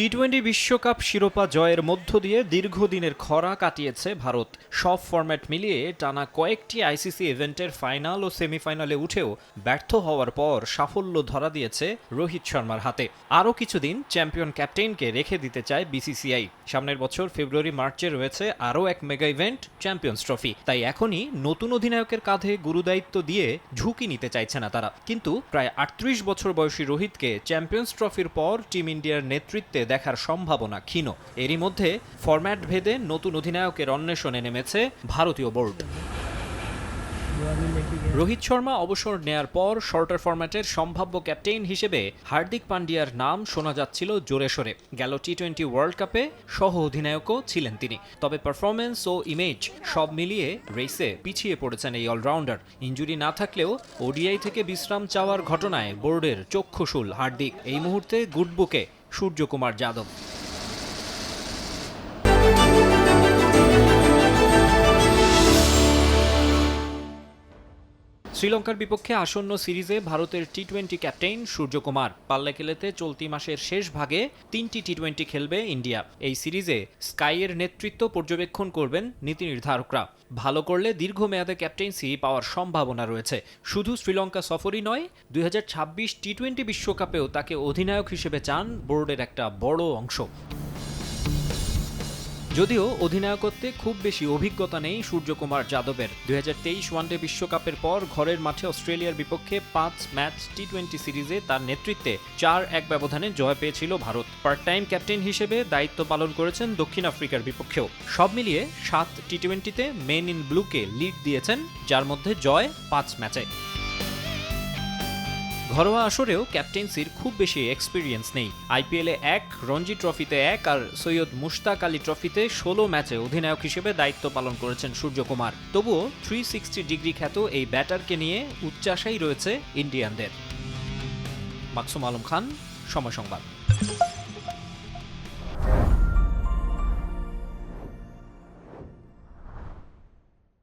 T twenty বিশ্বকাপ শিরোপা জয়ের মধ্য দিয়ে দীর্ঘদিনের খরা কাটিয়েছে ভারত। সব ফরম্যাট মিলিয়ে টানা কয়েকটি আইসিসি ইভেন্টের ফাইনাল ও সেমিফাইনালে উঠেও ব্যর্থ হওয়ার পর সাফল্য ধরা দিয়েছে রোহিত শর্মার হাতে। আরও কিছুদিন চ্যাম্পিয়ন ক্যাপ্টেনকে রেখে দিতে চায় বিসিসিআই সামনের বছর ফেব্রুয়ারি, মার্চে রয়েছে আরও এক মেগা ইভেন্ট চ্যাম্পিয়ন্স ট্রফি তাই এখনই নতুন অধিনায়কের কাঁধে গুরুদায়িত্ব দিয়ে ঝুঁকি নিতে চাইছে না তারা। কিন্তু প্রায় আটত্রিশ বছর বয়সী রোহিতকে চ্যাম্পিয়ন্স ট্রফির পর টিম ইন্ডিয়ার নেতৃত্বে দেখার সম্ভাবনা ক্ষীণ। এরই মধ্যে ফরম্যাট ভেদে নতুন অধিনায়কের অন্বেষণে নেমেছে ভারতীয় বোর্ড। রোহিত শর্মা অবসর নেয়ার পর শর্টার ফরম্যাটের সম্ভাব্য ক্যাপ্টেন হিসেবে হার্দিক পান্ডিয়ার নাম শোনা যাচ্ছিল জোরে সোরে। গেল টি টোয়েন্টি ওয়ার্ল্ড কাপে সহ অধিনায়কও ছিলেন তিনি। তবে পারফরমেন্স ও ইমেজ সব মিলিয়ে রেসে পিছিয়ে পড়েছেন এই অলরাউন্ডার। ইঞ্জুরি না থাকলেও ওডিআই থেকে বিশ্রাম চাওয়ার ঘটনায় বোর্ডের চক্ষুশুল হার্দিক। এই মুহূর্তে গুডবুকে সূর্যকুমার যাদব। শ্রীলঙ্কার বিপক্ষে আসন্ন সিরিজে ভারতের টি টোয়েন্টি ক্যাপ্টেন সূর্যকুমার। পাল্লা খেলেতে চলতি মাসের শেষ ভাগে তিনটি টি টোয়েন্টি খেলবে ইন্ডিয়া। এই সিরিজে স্কাইয়ের নেতৃত্ব পর্যবেক্ষণ করবেন নীতি নির্ধারকরা। ভালো করলে দীর্ঘমেয়াদে ক্যাপ্টেন্সি পাওয়ার সম্ভাবনা রয়েছে। শুধু শ্রীলঙ্কা সফরই নয়, দুই টি টোয়েন্টি বিশ্বকাপেও তাকে অধিনায়ক হিসেবে চান বোর্ডের একটা বড় অংশ। যদিও অধিনায়কত্বে খুব বেশি অভিজ্ঞতা নেই সূর্যকুমার যাদবের। দুই হাজার তেইশ ওয়ানডে বিশ্বকাপের পর ঘরের মাঠে অস্ট্রেলিয়ার বিপক্ষে পাঁচ ম্যাচ টি টোয়েন্টি সিরিজে তার নেতৃত্বে চার এক ব্যবধানে জয় পেয়েছিল ভারত। পার্ট টাইম ক্যাপ্টেন হিসেবে দায়িত্ব পালন করেছেন দক্ষিণ আফ্রিকার বিপক্ষেও। সব মিলিয়ে সাত টি টোয়েন্টিতে মেন ইন ব্লুকে লিড দিয়েছেন, যার মধ্যে জয় পাঁচ ম্যাচে। ঘরোয়া আসরেও ক্যাপ্টেন্সির খুব বেশি এক্সপিরিয়েন্স নেই। আইপিএলে এক, রঞ্জি ট্রফিতে এক আর সৈয়দ মুশতাক আলী ট্রফিতে ষোলো ম্যাচে অধিনায়ক হিসেবে দায়িত্ব পালন করেছেন সূর্যকুমার। তবুও থ্রি সিক্সটি ডিগ্রি খ্যাত এই ব্যাটারকে নিয়ে উচ্চাশাই রয়েছে ইন্ডিয়ানদের মাকসুম আলম খান, সময় সংবাদ।